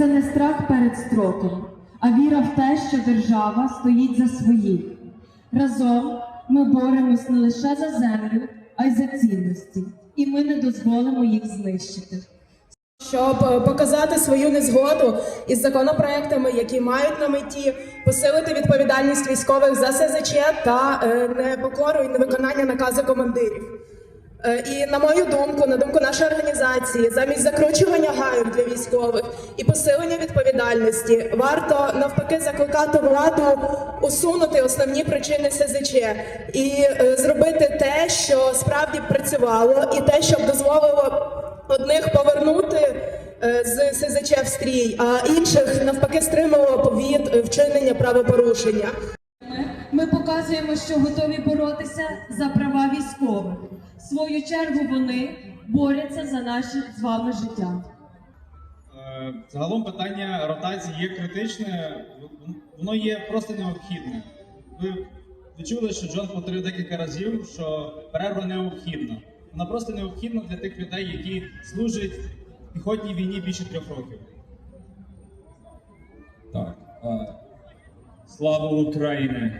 це не страх перед строком, а віра в те, що держава стоїть за своїх. Разом ми боремось не лише за землю, а й за цінності, і ми не дозволимо їх знищити. щоб е, показати свою незгоду із законопроектами, які мають на меті посилити відповідальність військових за СЗЧ та е, непокору і невиконання наказу командирів. Е, І на мою думку, на думку нашої організації, замість закручування гайок для військових і посилення відповідальності, варто навпаки закликати владу усунути основні причини СЗЧ і е, зробити те, що справді працювало, і те, щоб дозволило одних повернути е, з СЗЧ в стрій, а інших навпаки стримувало від вчинення правопорушення. Ми показуємо, що готові боротися за права військових. В свою чергу вони борються за наше з вами життя. Е, Загалом питання ротації є критичне, воно є просто необхідне. Ви, ви чули, що Джон повторив декілька разів, що перерва необхідна. Вона просто необхідна для тих людей, які служать в піхотній війні більше трьох років. Так. е, Слава Україні!